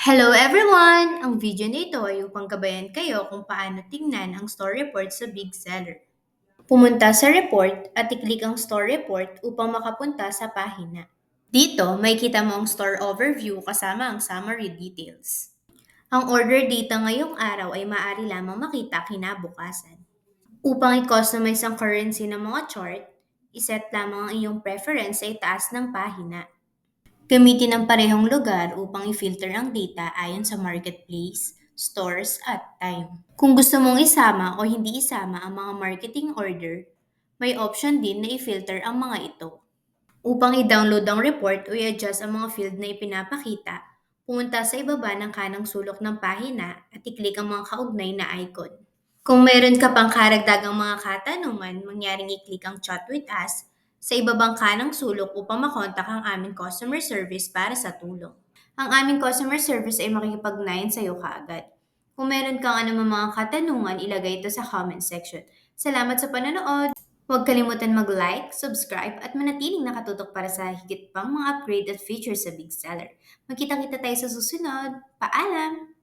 Hello everyone! Ang video na ito ay upang gabayan kayo kung paano tingnan ang store report sa Big Seller. Pumunta sa report at i-click ang store report upang makapunta sa pahina. Dito, may kita mo ang store overview kasama ang summary details. Ang order data ngayong araw ay maaari lamang makita kinabukasan. Upang i-customize ang currency ng mga chart, iset lamang ang iyong preference sa itaas ng pahina. Gamitin ang parehong lugar upang i-filter ang data ayon sa marketplace, stores, at time. Kung gusto mong isama o hindi isama ang mga marketing order, may option din na i-filter ang mga ito. Upang i-download ang report o i-adjust ang mga field na ipinapakita, pumunta sa ibaba ng kanang sulok ng pahina at i-click ang mga kaugnay na icon. Kung mayroon ka pang karagdagang mga katanungan, mangyaring i-click ang chat with us sa ibabang kanang sulok upang makontak ang aming customer service para sa tulong. Ang aming customer service ay makikipag-9 sa iyo kaagad. Kung meron kang anumang mga katanungan, ilagay ito sa comment section. Salamat sa panonood! Huwag kalimutan mag-like, subscribe, at manatiling nakatutok para sa higit pang mga upgrade at features sa Big Seller. Magkita-kita tayo sa susunod. Paalam!